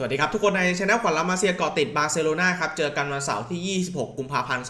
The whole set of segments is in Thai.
สวัสดีครับทุกคนในช anel ขวัญลามาเซียเกาะติดบาร์เซโลนาครับ เจอกันวันเสาร์ที่ 26 กุมภาพันธ์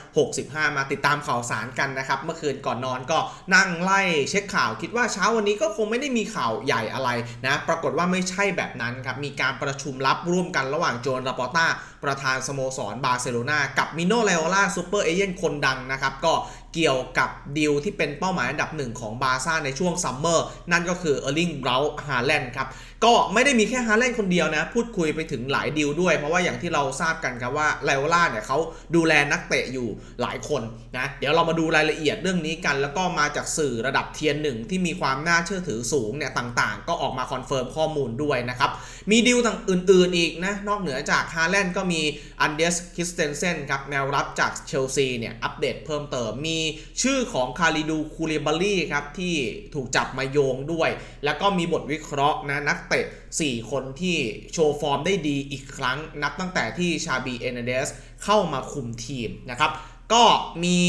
2565 มาติดตามข่าวสารกันนะครับ เมื่อคืนก่อนนอนก็นั่งไล่เช็คข่าว คิดว่าเช้าวันนี้ก็คงไม่ได้มีข่าวใหญ่อะไรนะ ปรากฏว่าไม่ใช่แบบนั้นครับ มีการประชุมลับร่วมกันระหว่างโจนราปอต้า ประธานสโมสรบาร์เซโลนากับมิโนเลโอล่าซูเปอร์เอเจนต์คนดังนะครับก็เกี่ยวกับดีลที่เป็นเป้าหมายอันดับหนึ่งของบาร์ซ่าในช่วงซัมเมอร์นั่นก็คือเออร์ลิงเบราฮาแลนด์ครับ ก็ไม่ได้มีแค่ฮาแลนด์คนเดียวนะ พูดคุยไปถึงหลายดีลด้วย เพราะว่าอย่างที่เราทราบกันครับว่าไลโอล่าเนี่ยเขาดูแลนักเตะอยู่หลายคนนะเดี๋ยวเรามาดูรายละเอียดเรื่องนี้กัน แล้วก็มาจากสื่อระดับเทียนหนึ่งที่มีความน่าเชื่อถือสูงเนี่ยต่างๆ ก็ออกมาคอนเฟิร์มข้อมูลด้วยนะครับมีดีลต่างอื่น ๆอีกนะนอกเหนือจากฮาแลนด์ก็มีอันเดสคิสเตนเซนครับแนวรับจากเชลซีเนี่ยอัปเดตเพิ่มเติมมีชื่อของคาริดูคูเลบารี่ครับที่ถูกจับมาโยงด้วย แล้วก็มีบทวิเคราะห์นะนักเตะ 4 คนที่โชว์ฟอร์มได้ดีอีกครั้งนับตั้งแต่ที่ชาบีเอเนเดสเข้ามาคุมทีมนะครับก็มี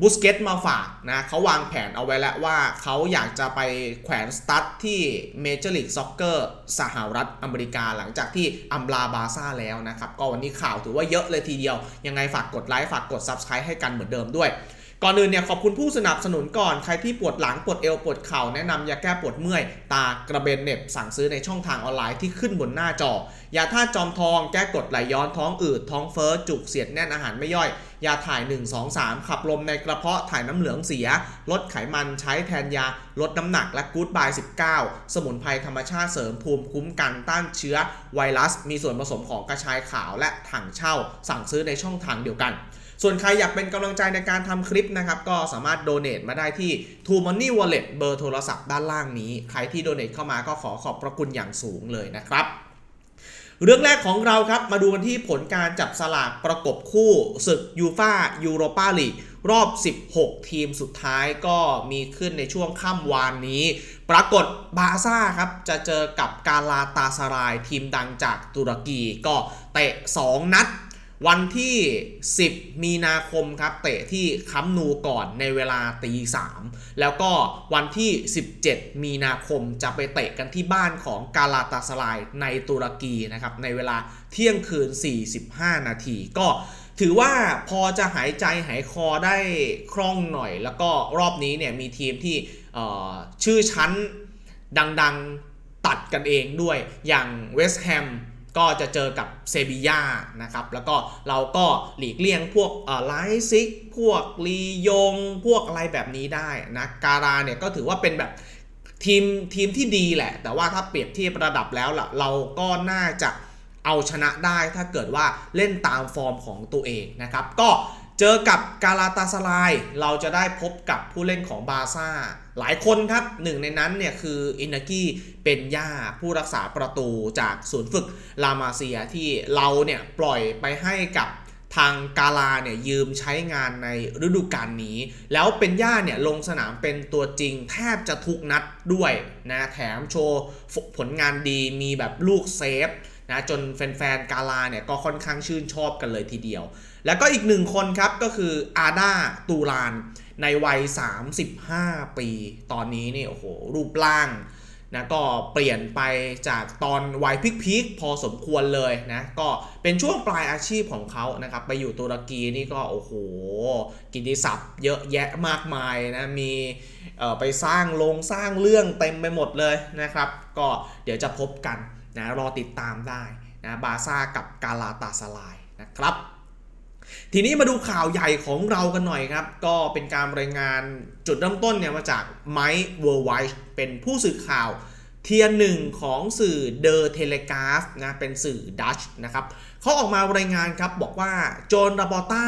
บูสเกตมาฝากนะเขาวางแผนเอาไว้แล้วว่าเขาอยากจะไปแขวนสตั๊ดที่เมเจอร์ลีกซ็อกเกอร์สหรัฐอเมริกาหลังจากที่อัมลาบาซ่าแล้วนะครับ ก็วันนี้ข่าวถือว่าเยอะเลยทีเดียว ยังไงฝากกดไลค์ ฝากกด Subscribe ให้กันเหมือนเดิมด้วย ก่อนอื่นเนี่ยขอบคุณผู้สนับสนุนก่อน ใครที่ปวดหลังปวดเอวปวดเข่าแนะนำยาแก้ปวดเมื่อย ตากระเบนเน็บสั่งซื้อในช่องทางออนไลน์ที่ขึ้นบนหน้าจอยาท่าตุจอมทอง แก้กรดไหลย้อนท้องอืดท้องเฟ้อจุกเสียดแน่นอาหารไม่ย่อย ยาถ่าย 1 2 3 ขับลมในกระเพาะถ่ายน้ำเหลืองเสีย ลดไขมันใช้แทนยา ลดน้ำหนักและกู๊ดบาย 19 สมุนไพรธรรมชาติเสริมภูมิคุ้มกันต้านเชื้อไวรัส มีส่วนผสมของกระชายขาวและถังเช่า สั่งซื้อในช่องทางเดียวกัน ส่วนใครอยากเป็นกำลังใจในการทำคลิปนะครับ ก็สามารถโดเน a t มาได้ที่ t ู Money Wallet เบอร์โทรศัพท์ด้านล่างนี้ ใครที่โดเน a t เข้ามาก็ขอขอบพระคุณอย่างสูงเลยนะครับเรื่องแรกของเราครับ มาดูกันที่ผลการจับสลากประกบคู่ศึกยูฟายูโรปาลีกรอบ 16 ทีมสุดท้ายก็มีขึ้นในช่วงค่ำวานนี้ ปรากฏบาซ่าครับ จะเจอกับกาลาตาสรายทีมดังจากตุรกีก็เตะ 2 นัด วันที่ 10 มีนาคมครับ เตะที่คัมนูก่อนในเวลาตีสามแล้วก็วันที่ 17 มีนาคมจะไปเตะกันที่บ้านของกาลาตาสลายในตุรกีนะครับ ในเวลาเที่ยงคืน 45 นาทีก็ถือว่าพอจะหายใจหายคอได้คล่องหน่อย แล้วก็รอบนี้เนี่ยมีทีมที่ชื่อชั้นดังๆตัดกันเองด้วยอย่างเวสต์แฮม ก็จะเจอกับเซบีย่านะครับ แล้วก็เราก็หลีกเลี่ยงพวกไลซิก พวกลียง พวกอะไรแบบนี้ได้นะการาเนี่ยก็ถือว่าเป็นแบบทีมทีมที่ดีแหละ แต่ว่าถ้าเปรียบเทียบระดับแล้วล่ะ เราก็น่าจะเอาชนะได้ถ้าเกิดว่าเล่นตามฟอร์มของตัวเองนะครับ ก็ เจอกับกาลาตาสลาย เราจะได้พบกับผู้เล่นของบาซ่า หลายคนครับหนึ่งในนั้นเนี่ยคืออินากิเป็นย่าผู้รักษาประตูจากศูนย์ฝึกลามาเซียที่เราเนี่ยปล่อยไปให้กับทางกาลาเนี่ยยืมใช้งานในฤดูกาลนี้ แล้วเป็นย่าเนี่ยลงสนามเป็นตัวจริงแทบจะทุกนัดด้วยนะแถมโชว์ผลงานดีมีแบบลูกเซฟนะจนแฟนๆกาลาเนี่ยก็ค่อนข้างชื่นชอบกันเลยทีเดียว แล้วก็อีกหนึ่งคนครับก็คืออาดาตูรานในวัย 35 ปี ตอนนี้นี่โอ้โห รูปร่างนะก็เปลี่ยนไปจากตอนวัยพิกๆพอสมควรเลยนะก็เป็นช่วงปลายอาชีพของเขานะครับไปอยู่ตุรกีนี่ก็โอ้โห กิติศัพท์เยอะแยะมากมายนะมีเออไปสร้างลงสร้างเรื่องเต็มไปหมดเลยนะครับ ก็เดี๋ยวจะพบกันนะรอติดตามได้นะบาซ่ากับกาลาตาสลายนะครับ ทีนี้มาดูข่าวใหญ่ของเรากันหน่อยครับ ก็เป็นการรายงานจุดเริ่มต้นเนี่ยมาจากไมค์เวอร์ไวท์เป็นผู้สื่อข่าวเทียร์หนึ่งของสื่อเดอะเทเลกราฟนะเป็นสื่อดัชนะครับเขาออกมารายงานครับบอกว่าโจนราบอต้า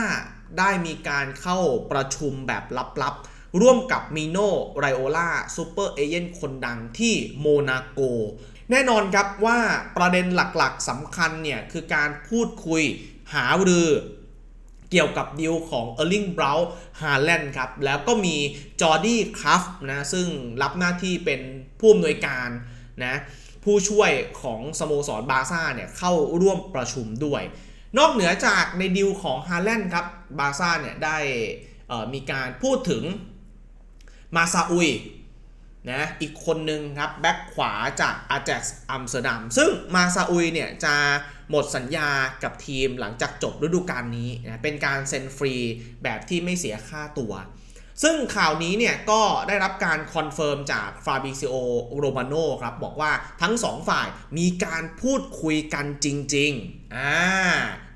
ได้มีการเข้าประชุมแบบลับๆ ร่วมกับมิโนไรโอล่าซูเปอร์เอเจนต์คนดังที่โมนาโก แน่นอนครับว่าประเด็นหลักๆสำคัญเนี่ยคือการพูดคุยหารือ เกี่ยวกับดีลของเออร์ลิงบราวน์ฮาแลนด์ครับ แล้วก็มีจอร์ดี้ครัฟนะซึ่งรับหน้าที่เป็นผู้อำนวยการนะผู้ช่วยของสโมสรบาซ่าเนี่ยเข้าร่วมประชุมด้วย นอกเหนือจากในดีลของฮาแลนด์ครับบาซ่าเนี่ยได้มีการพูดถึงมาซาอุย นะอีกคนหนึ่งครับแบ็คขวาจากอาแจ็กซ์อัมสเตอร์ดัมซึ่งมาซาอุยเนี่ยจะหมดสัญญากับทีมหลังจากจบฤดูกาลนี้นะเป็นการเซ็นฟรีแบบที่ไม่เสียค่าตัว ซึ่งข่าวนี้เนี่ยก็ได้รับการคอนเฟิร์มจากฟาบิซิโอโรมาโนครับ บอกว่าทั้งสองฝ่ายมีการพูดคุยกันจริงๆอ่า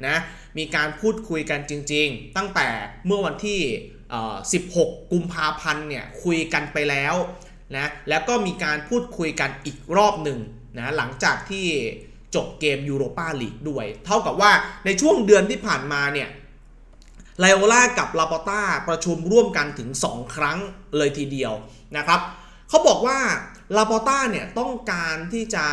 นะมีการพูดคุยกันจริงๆ ตั้งแต่เมื่อวันที่ 16 กุมภาพันธ์เนี่ยคุยกันไปแล้ว นะแล้วก็มีการพูดคุยกันอีกรอบหนึ่งนะหลังจากที่จบเกมยูโรปาลีกด้วย เท่ากับว่าในช่วงเดือนที่ผ่านมาเนี่ยไลโอล่ากับลาปอต้าประชุมร่วมกันถึง 2 ครั้งเลยทีเดียวนะครับเขาบอกว่าลาปอต้าเนี่ยต้องการที่จะ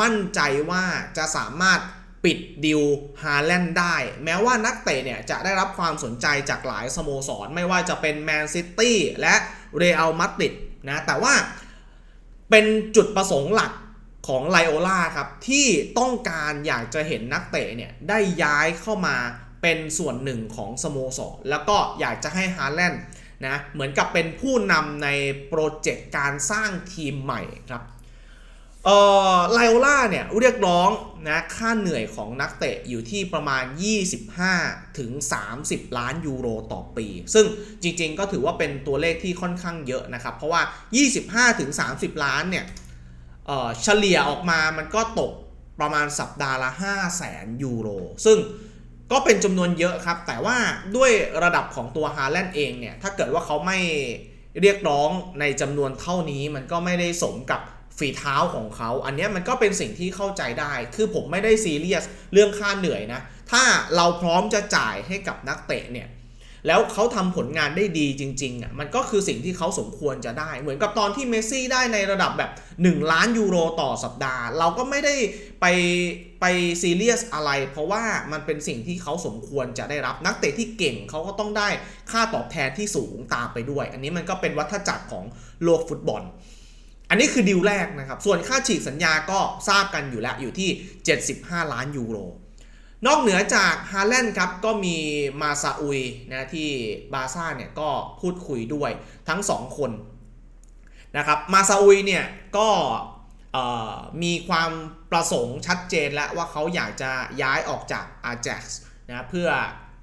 มั่นใจว่าจะสามารถปิดดิวฮาแลนด์ได้ แม้ว่านักเตะเนี่ยจะได้รับความสนใจจากหลายสโมสร ไม่ว่าจะเป็นแมนซิตี้และเรอัลมาดริด นะแต่ว่าเป็นจุดประสงค์หลักของไลโอล่าครับ ที่ต้องการอยากจะเห็นนักเตะเนี่ย ได้ย้ายเข้ามาเป็นส่วนหนึ่งของสโมสรแล้วก็อยากจะให้ฮาร์แลนด์นะเหมือนกับเป็นผู้นำในโปรเจกต์การสร้างทีมใหม่ครับ เอ่อไลโอล่าเนี่ยเรียกร้องนะค่าเหนื่อยของนักเตะอยู่ที่ประมาณ 25 ถึง 30 ล้านยูโรต่อปี ซึ่งจริงๆก็ถือว่าเป็นตัวเลขที่ค่อนข้างเยอะนะครับ เพราะว่า 25 ถึง 30 ล้านเนี่ยเเฉลี่ยออกมามันก็ตกประมาณสัปดาห์ละ 5 0 0แสนยูโร ซึ่งก็เป็นจำนวนเยอะครับ แต่ว่าด้วยระดับของตัวฮาแลนด์เองเนี่ย ถ้าเกิดว่าเขาไม่เรียกร้องในจำนวนเท่านี้มันก็ไม่ได้สมกับ ฝีเท้าของเขา อันนี้มันก็เป็นสิ่งที่เข้าใจได้ คือผมไม่ได้ซีเรียสเรื่องค่าเหนื่อยนะ ถ้าเราพร้อมจะจ่ายให้กับนักเตะเนี่ย แล้วเขาทำผลงานได้ดีจริงๆอะ มันก็คือสิ่งที่เขาสมควรจะได้ เหมือนกับตอนที่เมสซี่ได้ในระดับแบบ 1 ล้านยูโรต่อสัปดาห์ เราก็ไม่ได้ไปไปซีเรียสอะไร เพราะว่ามันเป็นสิ่งที่เขาสมควรจะได้รับ นักเตะที่เก่งเขาก็ต้องได้ค่าตอบแทนที่สูงตามไปด้วย อันนี้มันก็เป็นวัฏจักรของโลกฟุตบอล อันนี้คือดีลแรกนะครับ ส่วนค่าฉีกสัญญาก็ทราบกันอยู่แล้วอยู่ที่ 75 ล้านยูโร นอกเหนือจากฮาแลนด์ครับ ก็มีมาซาอุยนะที่บาซ่าเนี่ยก็พูดคุยด้วยทั้ง 2 คนนะครับมาซาอุยเนี่ยก็มีความประสงค์ชัดเจนแล้วว่าเขาอยากจะย้ายออกจากอาแจ็กซ์นะเพื่อ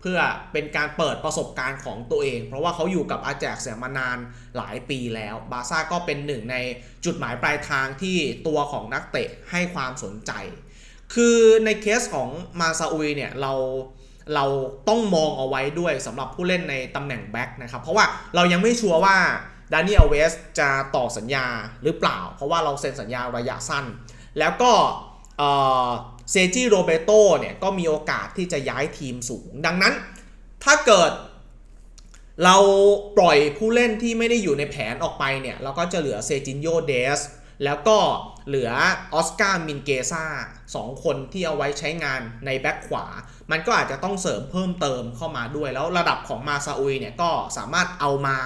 เพื่อเป็นการเปิดประสบการณ์ของตัวเอง เพราะว่าเขาอยู่กับอาแจกเสียมานานหลายปีแล้ว บาซ่าก็เป็นหนึ่งในจุดหมายปลายทางที่ตัวของนักเตะให้ความสนใจ คือในเคสของมาซาอุยเนี่ยเราเราต้องมองเอาไว้ด้วยสำหรับผู้เล่นในตำแหน่งแบ็คนะครับ เพราะว่าเรายังไม่ชัวร์ว่าดานิเอลเวสจะต่อสัญญาหรือเปล่า เพราะว่าเราเซ็นสัญญาระยะสั้น แล้วก็ เซจิโรเบโตเนี่ยก็มีโอกาสที่จะย้ายทีมสูง ดังนั้นถ้าเกิด เราปล่อยผู้เล่นที่ไม่ได้อยู่ในแผนออกไปเนี่ย เราก็จะเหลือเซจินโยเดสแล้วก็เหลือออสการ์มินเกซ่าสองคนที่เอาไว้ใช้งานในแบ็คขวา มันก็อาจจะต้องเสริมเพิ่มเติมเข้ามาด้วย แล้วระดับของมาซาอุยเนี่ยก็สามารถเอามา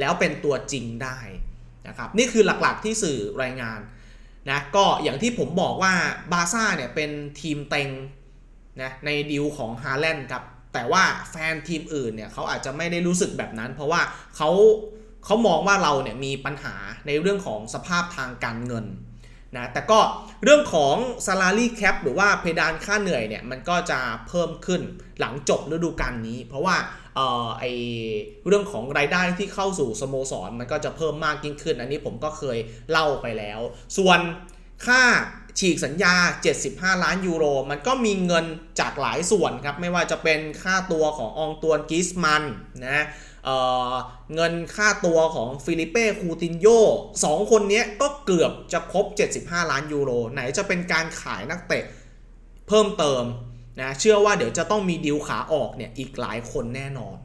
แล้วเป็นตัวจริงได้นะครับ นี่คือหลักๆที่สื่อรายงาน นะก็อย่างที่ผมบอกว่าบาซ่าเนี่ยเป็นทีมเต็งนะในดิวของฮาแลนด์ครับ แต่ว่าแฟนทีมอื่นเนี่ยเขาอาจจะไม่ได้รู้สึกแบบนั้น เพราะว่าเขาเขามองว่าเราเนี่ยมีปัญหาในเรื่องของสภาพทางการเงินนะแต่ก็เรื่องของ salary cap หรือว่าเพดานค่าเหนื่อยเนี่ยมันก็จะเพิ่มขึ้นหลังจบฤดูกาลนี้ เพราะว่า เอ่อไอเรื่องของรายได้ที่เข้าสู่สโมสรมันก็จะเพิ่มมากยิ่งขึ้น อันนี้ผมก็เคยเล่าไปแล้ว ส่วนค่าฉีกสัญญา 75 ล้านยูโร มันก็มีเงินจากหลายส่วนครับ ไม่ว่าจะเป็นค่าตัวขององตวนกิสมันนะเเงินค่าตัวของฟิลิเป้คูตินโยสองคนนี้ก็เกือบจะครบ 75 ล้านยูโร ไหนจะเป็นการขายนักเตะเพิ่มเติม นะเชื่อว่าเดี๋ยวจะต้องมีดิวขาออกเนี่ยอีกหลายคนแน่นอน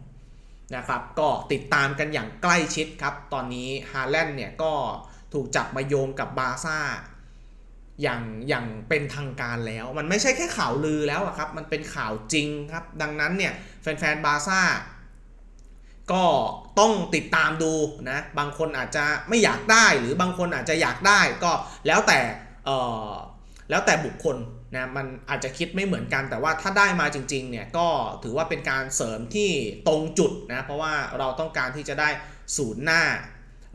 นะครับก็ติดตามกันอย่างใกล้ชิดครับ ตอนนี้ฮาแลนด์เนี่ยก็ถูกจับมาโยงกับบาซ่าอย่างอย่างเป็นทางการแล้ว มันไม่ใช่แค่ข่าวลือแล้วอะครับ มันเป็นข่าวจริงครับ ดังนั้นเนี่ยแฟนๆบาร์ซ่าก็ต้องติดตามดูนะ บางคนอาจจะไม่อยากได้หรือบางคนอาจจะอยากได้ก็แล้วแต่เออแล้วแต่บุคคล นะมันอาจจะคิดไม่เหมือนกันแต่ว่าถ้าได้มาจริงๆเนี่ยก็ถือว่าเป็นการเสริมที่ตรงจุดนะเพราะว่าเราต้องการที่จะได้ศูนย์หน้า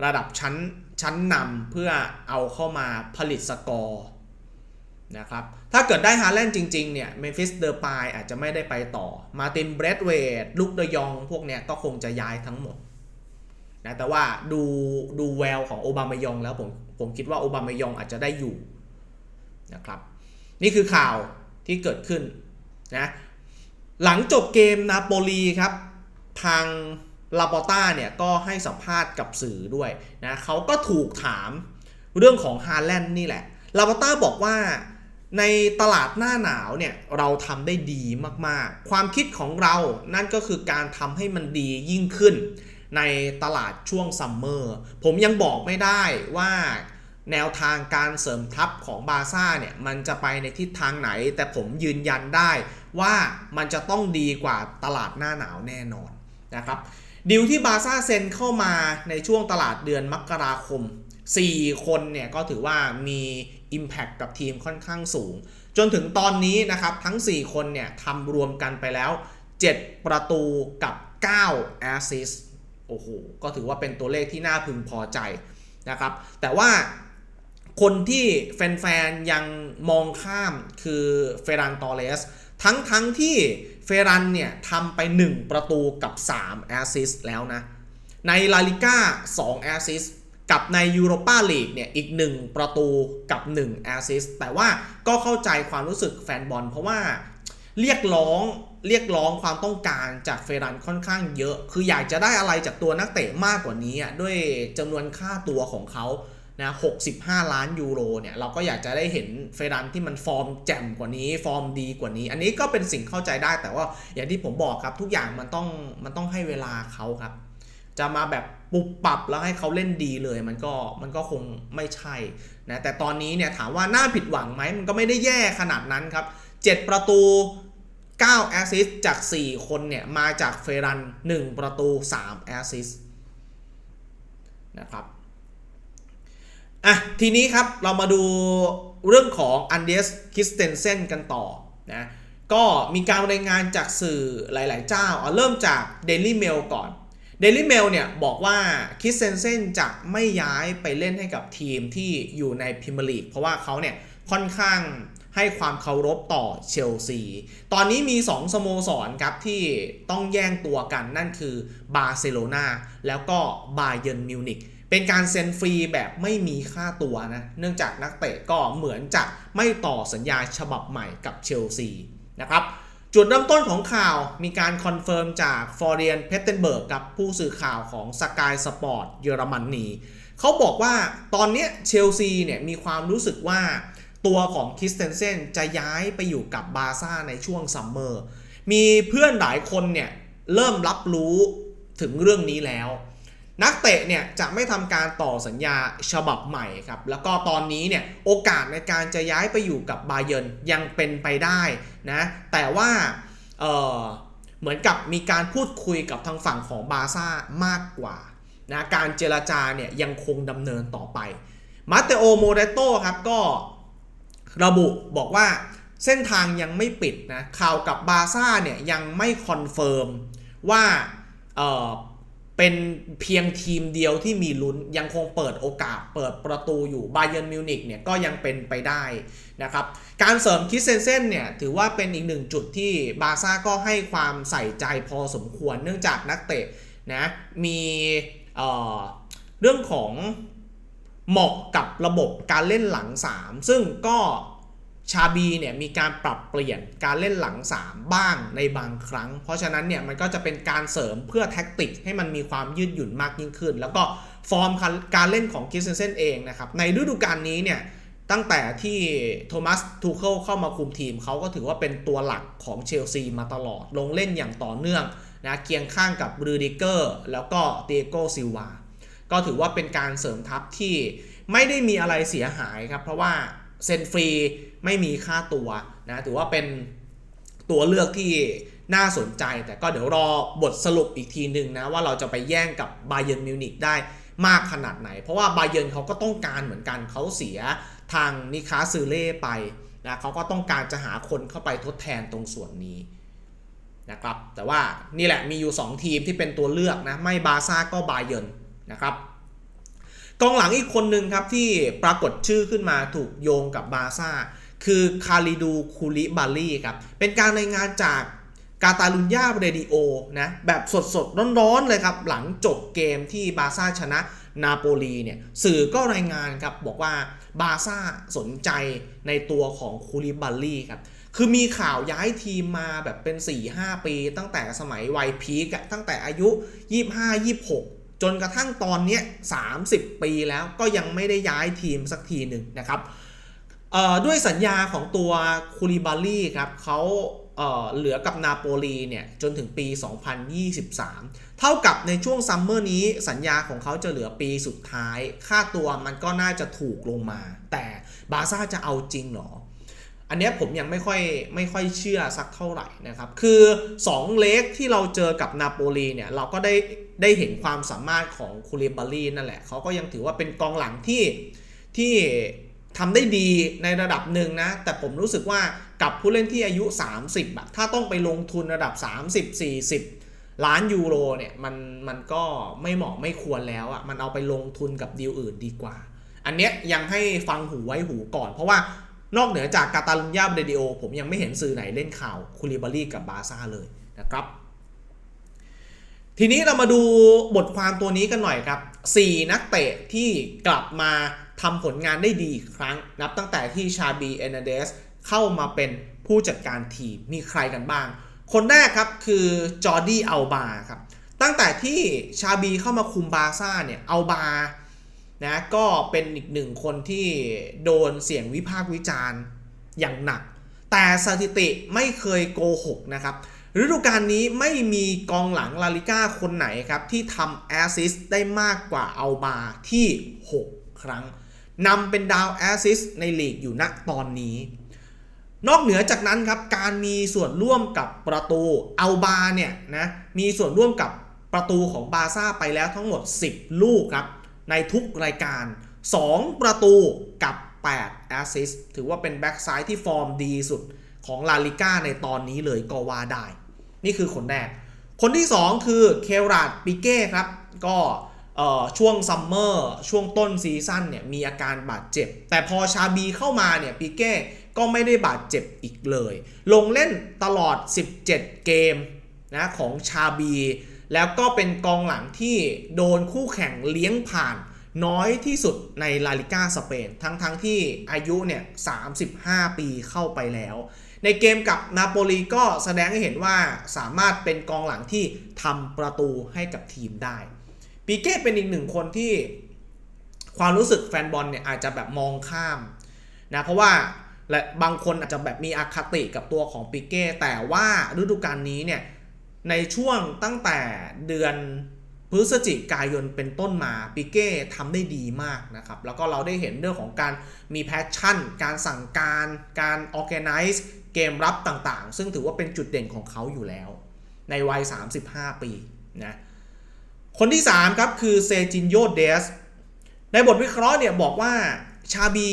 ระดับชั้นชั้นนำเพื่อเอาเข้ามาผลิตสกอร์นะครับถ้าเกิดได้ฮาแลนด์จริงๆเนี่ยเมฟิสเดอร์ปายอาจจะไม่ได้ไปต่อมาตินเบรดเวดลุกเดยองพวกเนี้ยก็คงจะย้ายทั้งหมดนะแต่ว่าดูดูแววของโอบามายองแล้วผมผมคิดว่าโอบามายองอาจจะได้อยู่นะครับ นี่คือข่าวที่เกิดขึ้นนะหลังจบเกมนาโปลีครับ ทางลาปอต้าเนี่ยก็ให้สัมภาษณ์กับสื่อด้วยนะเขาก็ถูกถามเรื่องของฮาแลนด์นี่แหละลาปอต้าบอกว่าในตลาดหน้าหนาวเนี่ยเราทำได้ดีมากๆ ความคิดของเรานั่นก็คือการทำให้มันดียิ่งขึ้นในตลาดช่วงซัมเมอร์ ผมยังบอกไม่ได้ว่า แนวทางการเสริมทัพของบาซ่าเนี่ยมันจะไปในทิศทางไหน แต่ผมยืนยันได้ว่ามันจะต้องดีกว่าตลาดหน้าหนาวแน่นอนนะครับดีลที่บาซ่าเซ็นเข้ามาในช่วงตลาดเดือนมกราคม 4 คนเนี่ยก็ถือว่ามี Impact กับทีมค่อนข้างสูง จนถึงตอนนี้นะครับทั้ง 4 คนเนี่ยทำรวมกันไปแล้ว 7 ประตูกับ9 Assist โอ้โห ก็ถือว่าเป็นตัวเลขที่น่าพึงพอใจนะครับแต่ว่า คนที่แฟนๆ ยังมองข้ามคือเฟรันตอเรสทั้งทั้งที่เฟรันเนี่ยทำไป 1 ประตูกับ 3 แอสซิสแล้วนะ ในลาลิก้า2แอสซิสกับในยูโรปาลีกเนี่ยอีก 1 ประตูกับ 1 แอสซิสแต่ว่าก็เข้าใจความรู้สึกแฟนบอลเพราะว่าเรียกร้องเรียกร้องความต้องการจากเฟรันค่อนข้างเยอะ คืออยากจะได้อะไรจากตัวนักเตะมากกว่านี้อะด้วยจำนวนค่าตัวของเขา นะ65 ล้านยูโรเนี่ย เราก็อยากจะได้เห็นเฟรันที่มันฟอร์มแจ่มกว่านี้ ฟอร์มดีกว่านี้ อันนี้ก็เป็นสิ่งเข้าใจได้แต่ว่าอย่างที่ผมบอกครับ ทุกอย่างมันต้องมันต้องให้เวลาเขาครับ จะมาแบบปุบปรับแล้วให้เขาเล่นดีเลย มันก็มันก็คงไม่ใช่นะแต่ตอนนี้เนี่ยถามว่าน่าผิดหวังไหมมันก็ไม่ได้แย่ขนาดนั้นครับ 7 ประตู9แอสซิสจาก 4 คนเนี่ยมาจากเฟรัน 1 ประตู3แอสซิสนะครับ อะทีนี้ครับเรามาดูเรื่องของอันเดสคิสเตนเซนกันต่อนะก็มีการรายงานจากสื่อหลาย ๆ เจ้าเอาเริ่มจาก Daily Mail ก่อน Daily Mail เนี่ยบอกว่าคิสเซนเซนจะไม่ย้ายไปเล่นให้กับทีมที่อยู่ในพรีเมียร์ลีกเพราะว่าเขาเนี่ยค่อนข้างให้ความเคารพต่อเชลซี ตอนนี้มี 2 สโมสรครับที่ต้องแย่งตัวกันนั่นคือบาร์เซโลนาแล้วก็บาเยิร์นมิวนิก เป็นการเซ็นฟรีแบบไม่มีค่าตัวนะ เนื่องจากนักเตะก็เหมือนจะไม่ต่อสัญญาฉบับใหม่กับเชลซีนะครับ จุดเริ่มต้นของข่าวมีการคอนเฟิร์มจากฟอร์เรียนเพตเทนเบิร์กกับผู้สื่อข่าวของสกายสปอร์ตเยอรมนีเขาบอกว่าตอนนี้เชลซีเนี่ยมีความรู้สึกว่าตัวของคิสเตนเซนจะย้ายไปอยู่กับบาซ่าในช่วงซัมเมอร์ มีเพื่อนหลายคนเนี่ยเริ่มรับรู้ถึงเรื่องนี้แล้ว นักเตะเนี่ยจะไม่ทำการต่อสัญญาฉบับใหม่ครับ แล้วก็ตอนนี้เนี่ยโอกาสในการจะย้ายไปอยู่กับบาเยิร์นยังเป็นไปได้นะ แต่ว่าเเหมือนกับมีการพูดคุยกับทางฝั่งของบาซ่ามากกว่านะการเจรจาเนี่ยยังคงดำเนินต่อไป มาเตโอโมเดโตครับก็ระบุบอกว่าเส้นทางยังไม่ปิดนะข่าวกับบาซ่าเนี่ยยังไม่คอนเฟิร์มว่า เป็นเพียงทีมเดียวที่มีลุ้นยังคงเปิดโอกาสเปิดประตูอยู่บาเยิร์นมิวนิกเนี่ยก็ยังเป็นไปได้นะครับการเสริมคิสเซนเซนเนี่ยถือว่าเป็นอีกหนึ่งจุดที่บาซ่าก็ให้ความใส่ใจพอสมควรเนื่องจากนักเตะนะมีเเรื่องของเหมาะกับระบบการเล่นหลัง 3 ซึ่งก็ ชาบีเนี่ยมีการปรับเปลี่ยนการเล่นหลัง 3 บ้างในบางครั้ง เพราะฉะนั้นเนี่ยมันก็จะเป็นการเสริมเพื่อแท็กติกให้มันมีความยืดหยุ่นมากยิ่งขึ้น แล้วก็ฟอร์มการเล่นของคิสเซนเซนเองนะครับในฤดูกาลนี้เนี่ยตั้งแต่ที่โทมัสทูเคิลเข้ามาคุมทีม เขาก็ถือว่าเป็นตัวหลักของเชลซีมาตลอด ลงเล่นอย่างต่อเนื่องนะเคียงข้างกับรูดิเกอร์แล้วก็เตยโกซิลวาก็ถือว่าเป็นการเสริมทัพที่ไม่ได้มีอะไรเสียหายครับเพราะว่า เซ็นฟรีไม่มีค่าตัวนะถือว่าเป็นตัวเลือกที่น่าสนใจ แต่ก็เดี๋ยวรอบทสรุปอีกทีหนึ่งนะว่าเราจะไปแย่งกับบาเยิร์นมิวนิกได้มากขนาดไหน เพราะว่าบาเยิร์นเขาก็ต้องการเหมือนกันเขาเสียทางนิคาซูเล่ไปนะเขาก็ต้องการจะหาคนเข้าไปทดแทนตรงส่วนนี้นะครับแต่ว่านี่แหละมีอยู่ 2 ทีมที่เป็นตัวเลือกนะไม่บาซ่าก็บาเยิร์นนะครับ กองหลังอีกคนหนึ่งครับที่ปรากฏชื่อขึ้นมาถูกโยงกับบาซ่า คือคาริดูคูลิบาลีครับเป็นการรายงานจากกาตาลุญญาเรดิโอนะแบบสดๆ ร้อนๆ เลยครับ หลังจบเกมที่บาซ่าชนะนาโปลีเนี่ยสื่อก็รายงานครับบอกว่าบาซ่าสนใจในตัวของคูลิบาลีครับคือมีข่าวย้ายทีมมาแบบเป็น 4-5 ปี ตั้งแต่สมัยวัยพีกตั้งแต่อายุ 25-26 จนกระทั่งตอนนี้ 30 ปีแล้วก็ยังไม่ได้ย้ายทีมสักทีหนึ่งนะครับด้วยสัญญาของตัวคูลิบาลีครับเขาเเหลือกับนาโปลีเนี่ยจนถึงปี 2023 เท่ากับในช่วงซัมเมอร์นี้สัญญาของเขาจะเหลือปีสุดท้าย ค่าตัวมันก็น่าจะถูกลงมา แต่บาซ่าจะเอาจริงเหรอ อันนี้ผมยังไม่ค่อยไม่ค่อยเชื่อสักเท่าไหร่นะครับ คือ 2 เลกที่เราเจอกับนาโปลีเนี่ยเราก็ได้ ได้เห็นความสามารถของคูเลบาลีนั่นแหละเขาก็ยังถือว่าเป็นกองหลังที่ที่ทำได้ดีในระดับหนึ่งนะ แต่ผมรู้สึกว่ากับผู้เล่นที่อายุ 30อะถ้าต้องไปลงทุนระดับ 30-40 ล้านยูโรเนี่ยมันมันก็ไม่เหมาะไม่ควรแล้วอะมันเอาไปลงทุนกับดีลอื่นดีกว่า อันเนี้ยยังให้ฟังหูไว้หูก่อน เพราะว่านอกเหนือจากกาตาลุญญาเรดิโอ ผมยังไม่เห็นสื่อไหนเล่นข่าวคูลิบาลีกับบาซ่าเลยนะครับ ทีนี้เรามาดูบทความตัวนี้กันหน่อยครับ 4 นักเตะที่กลับมาทำผลงานได้ดีอีกครั้ง นับตั้งแต่ที่ชาบีเอเนเดสเข้ามาเป็นผู้จัดการทีมมีใครกันบ้าง คนแรกครับคือจอร์ดี้อัลบาครับ ตั้งแต่ที่ชาบีเข้ามาคุมบาซ่าเนี่ยอัลบานะก็เป็นอีกหนึ่งคนที่โดนเสียงวิพากษ์วิจารณ์อย่างหนัก แต่สถิติไม่เคยโกหกนะครับ ฤดูกาลนี้ไม่มีกองหลังลาลิก้าคนไหนครับ ที่ทำแอสซิสต์ได้มากกว่าอัลบาที่ 6 ครั้งนำเป็นดาวแอสซิสต์ในลีกอยู่ณตอนนี้ นอกเหนือจากนั้นครับ การมีส่วนร่วมกับประตูอัลบาเนี่ยนะมีส่วนร่วมกับประตูของบาซ่าไปแล้วทั้งหมด 10 ลูกครับ ในทุกรายการ 2 ประตูกับ 8 แอสซิสต์ถือว่าเป็นแบ็กซ้ายที่ฟอร์มดีสุดของลาลิก้าในตอนนี้เลยก็ว่าได้ นี่คือคนแรก คนที่ 2 คือเคราดปิเก้ครับ ก็ช่วงซัมเมอร์ช่วงต้นซีซั่นเนี่ยมีอาการบาดเจ็บ แต่พอชาบีเข้ามาเนี่ยปิเก้ก็ไม่ได้บาดเจ็บอีกเลย ลงเล่นตลอด 17 เกมนะของชาบี แล้วก็เป็นกองหลังที่โดนคู่แข่งเลี้ยงผ่านน้อยที่สุดในลาลิก้าสเปน ทั้งๆทที่อายุเนี่ย 35 ปีเข้าไปแล้ว ในเกมกับนาโปลีก็แสดงให้เห็นว่าสามารถเป็นกองหลังที่ทำประตูให้กับทีมได้ปีเก้เป็นอีกหนึ่งคนที่ความรู้สึกแฟนบอลเนี่ยอาจจะแบบมองข้ามนะเพราะว่าและบางคนอาจจะแบบมีอคติกับตัวของปิเก้แต่ว่าฤดูกาลนี้เนี่ยในช่วงตั้งแต่เดือนพฤศจิกายนเป็นต้นมาปิเก้ทำได้ดีมากนะครับ แล้วก็เราได้เห็นเรื่องของการมีแพชชั่น การสั่งการ การออแกไนซ์ เกมรับต่างๆ ซึ่งถือว่าเป็นจุดเด่นของเขาอยู่แล้ว ในวัย 35 ปีนะคนที่ 3 ครับ คือเซจินโยเดส ในบทวิเคราะห์เนี่ยบอกว่าชาบี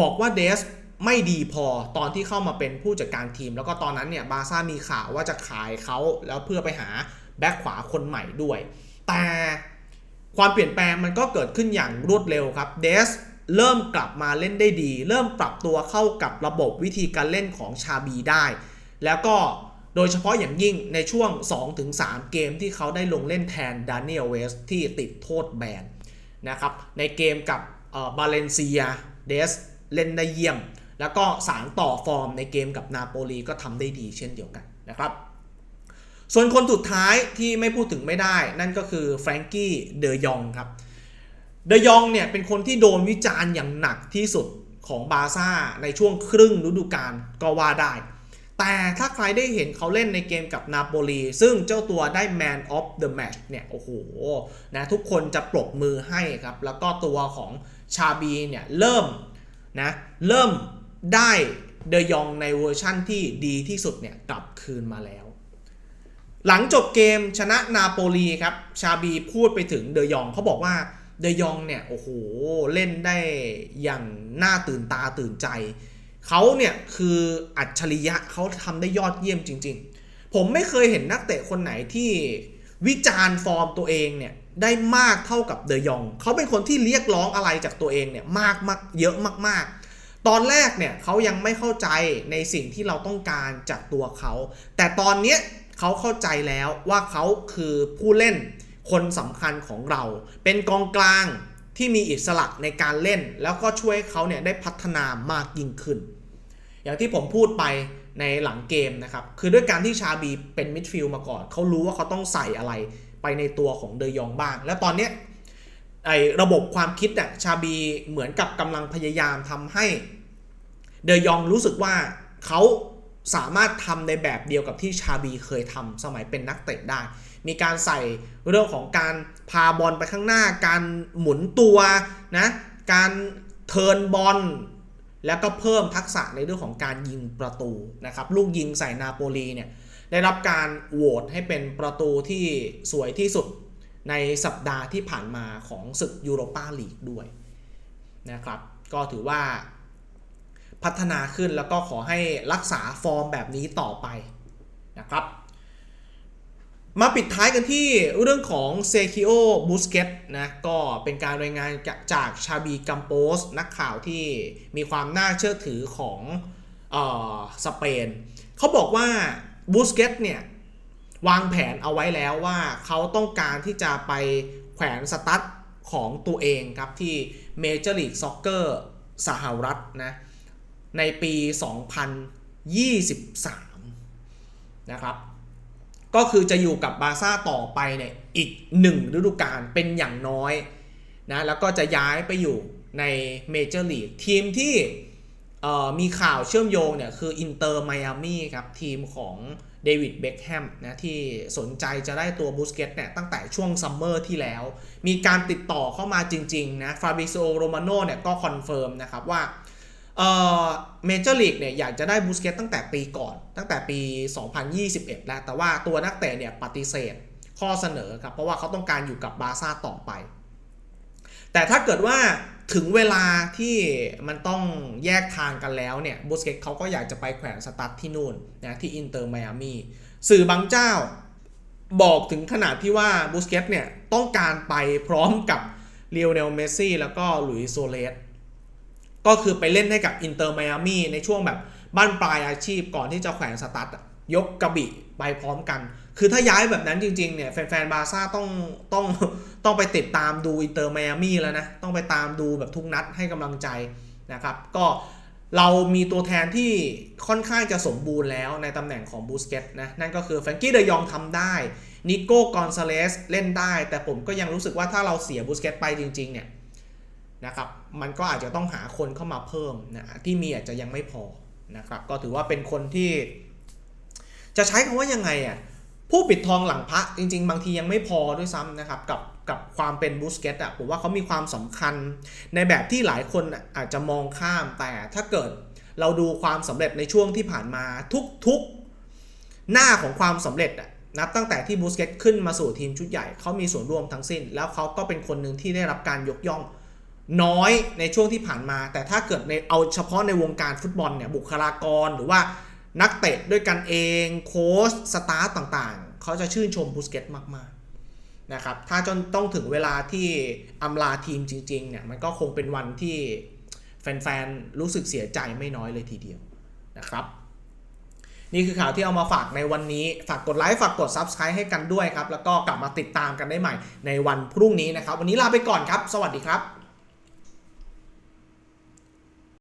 บอกว่าเดสไม่ดีพอตอนที่เข้ามาเป็นผู้จัดการทีม แล้วก็ตอนนั้นเนี่ยบาซ่ามีข่าวว่าจะขายเขาแล้วเพื่อไปหาแบ็คขวาคนใหม่ด้วย แต่ความเปลี่ยนแปลงมันก็เกิดขึ้นอย่างรวดเร็วครับเดส เริ่มกลับมาเล่นได้ดี เริ่มปรับตัวเข้ากับระบบวิธีการเล่นของชาบีได้ แล้วก็โดยเฉพาะอย่างยิ่งในช่วง 2-3 เกมที่เขาได้ลงเล่นแทนดานิเอลเวสที่ติดโทษแบนนะครับในเกมกับบาเลนเซียเดสเล่นได้เยี่ยม แล้วก็สารต่อฟอร์มในเกมกับนาโปลีก็ทำได้ดีเช่นเดียวกันนะครับส่วนคนสุดท้ายที่ไม่พูดถึงไม่ได้ นั่นก็คือแฟรงกี้เดยองครับ เดยองเนี่ยเป็นคนที่โดนวิจารณ์อย่างหนักที่สุดของบาซ่าในช่วงครึ่งฤดูกาลก็ว่าได้ แต่ถ้าใครได้เห็นเขาเล่นในเกมกับนาโปลีซึ่งเจ้าตัวได้ Man of the Match เนี่ยโอ้โหนะทุกคนจะปรบมือให้ครับ แล้วก็ตัวของชาบีเนี่ยเริ่มนะเริ่มได้เดยองในเวอร์ชั่นที่ดีที่สุดเนี่ยกลับคืนมาแล้ว หลังจบเกมชนะนาโปลีครับชาบีพูดไปถึงเดยองเขาบอกว่า เดยองเนี่ย โอ้โห เล่นได้อย่างน่าตื่นตาตื่นใจ เขาเนี่ยคืออัจฉริยะเขาทำได้ยอดเยี่ยมจริง ๆ ผมไม่เคยเห็นนักเตะคนไหนที่วิจารณ์ฟอร์มตัวเองเนี่ยได้มากเท่ากับเดยอง เขาเป็นคนที่เรียกร้องอะไรจากตัวเองเนี่ยมากมากเยอะมาก ๆตอนแรกเนี่ยเขายังไม่เข้าใจในสิ่งที่เราต้องการจากตัวเขา แต่ตอนเนี้ยเขาเข้าใจแล้วว่าเขาคือผู้เล่น คนสำคัญของเรา เป็นกองกลางที่มีอิสระในการเล่น แล้วก็ช่วยเขาเนี่ยได้พัฒนามากยิ่งขึ้น อย่างที่ผมพูดไปในหลังเกมนะครับ คือด้วยการที่ชาบีเป็นมิดฟิลด์มาก่อน เขารู้ว่าเขาต้องใส่อะไรไปในตัวของเดยองบ้าง แล้วตอนเนี้ยไอ้ระบบความคิดอะชาบีเหมือนกับกำลังพยายามทำให้เดยองรู้สึกว่าเขาสามารถทำในแบบเดียวกับที่ชาบีเคยทำสมัยเป็นนักเตะได้ มีการใส่เรื่องของการพาบอลไปข้างหน้า การหมุนตัวนะการเทิร์นบอลแล้วก็เพิ่มทักษะในเรื่องของการยิงประตูนะครับลูกยิงใส่นาโปลีเนี่ยได้รับการโหวตให้เป็นประตูที่สวยที่สุดในสัปดาห์ที่ผ่านมาของศึกยูโรปาลีกด้วยนะครับ ก็ถือว่าพัฒนาขึ้นแล้วก็ขอให้รักษาฟอร์มแบบนี้ต่อไปนะครับ มาปิดท้ายกันที่เรื่องของเซคิโอบูสเกตนะก็เป็นการรายงานจากชาบีกัมโปส นักข่าวที่มีความน่าเชื่อถือของออสเปน เขาบอกว่าบูสเกตเนี่ยวางแผนเอาไว้แล้วว่าเขาต้องการที่จะไปแขวนสตั๊ดของตัวเองครับที่เมเจอร์ลีกซ็อกเกอร์สหรัฐนะในปี 2023 นะครับ ก็คือจะอยู่กับบาซ่าต่อไปเนี่ยอีก 1 ฤดูกาลเป็นอย่างน้อยนะแล้วก็จะย้ายไปอยู่ในเมเจอร์ลีกทีมที่มีข่าวเชื่อมโยงเนี่ยคืออินเตอร์ไมอามี่ครับทีมของเดวิดเบคแฮมนะที่สนใจจะได้ตัวบูสเกตเนี่ยตั้งแต่ช่วงซัมเมอร์ที่แล้ว มีการติดต่อเข้ามาจริง ๆ นะฟาบิโซโรมาโนเนี่ยก็คอนเฟิร์มนะครับว่า เอ่อเมเจอร์ลีกเนี่ยอยากจะได้บูสเกตตั้งแต่ปีก่อน ตั้งแต่ปี 2021 แล้ว แต่ว่าตัวนักเตะเนี่ยปฏิเสธข้อเสนอครับ เพราะว่าเขาต้องการอยู่กับบาร์ซ่าต่อไป แต่ถ้าเกิดว่าถึงเวลาที่มันต้องแยกทางกันแล้วเนี่ยบูสเกตเขาก็อยากจะไปแขวนสตั๊ดที่นู่นนะที่อินเตอร์ไมอามีสื่อบางเจ้าบอกถึงขนาดที่ว่าบูสเกตเนี่ยต้องการไปพร้อมกับเลียวเนลเมซี่แล้วก็หลุยส์โซเลส ก็คือไปเล่นให้กับอินเตอร์ไมอามีในช่วงแบบบ้านปลายอาชีพก่อนที่จะแขวนสตั๊ดยกกระบี่ไปพร้อมกัน คือถ้าย้ายแบบนั้นจริงๆเนี่ยแฟนๆบาซ่าต้องต้องต้องไปติดตามดูอินเตอร์ไมอามีแล้วนะ ต้องไปตามดูแบบทุกนัดให้กำลังใจนะครับ ก็เรามีตัวแทนที่ค่อนข้างจะสมบูรณ์แล้วในตำแหน่งของบูสเกตนะ นั่นก็คือแฟรงกี้เดยองทำได้นิโก้กอนซาเลสเล่นได้ แต่ผมก็ยังรู้สึกว่าถ้าเราเสียบูสเกตไปจริงๆเนี่ย นะครับ มันก็อาจจะต้องหาคนเข้ามาเพิ่มนะที่มีอาจจะยังไม่พอนะครับ ก็ถือว่าเป็นคนที่ จะใช้คำว่ายังไงอะผู้ปิดทองหลังพระจริง ๆ บางทียังไม่พอด้วยซ้ำนะครับกับกับความเป็นบูสเกตอะผมว่าเขามีความสำคัญในแบบที่หลายคนอาจจะมองข้ามแต่ถ้าเกิดเราดูความสำเร็จในช่วงที่ผ่านมาทุกๆหน้าของความสำเร็จอะนับตั้งแต่ที่บูสเกตขึ้นมาสู่ทีมชุดใหญ่เขามีส่วนร่วมทั้งสิ้น แล้วเขาก็เป็นคนหนึ่งที่ได้รับการยกย่อง น้อยในช่วงที่ผ่านมา แต่ถ้าเกิดในเอาเฉพาะในวงการฟุตบอลเนี่ยบุคลากรหรือว่านักเตะด้วยกันเองโค้ชสตาร์ต่างๆ เขาจะชื่นชมบูสเกตมากๆนะครับถ้าจนต้องถึงเวลาที่อำลาทีมจริงๆเนี่ยมันก็คงเป็นวันที่แฟนๆ รู้สึกเสียใจไม่น้อยเลยทีเดียวนะครับนี่คือข่าวที่เอามาฝากในวันนี้ ฝากกดไลค์ ฝากกด Subscribe ให้กันด้วยครับ แล้วก็กลับมาติดตามกันได้ใหม่ในวันพรุ่งนี้นะครับ วันนี้ลาไปก่อนครับ สวัสดีครับ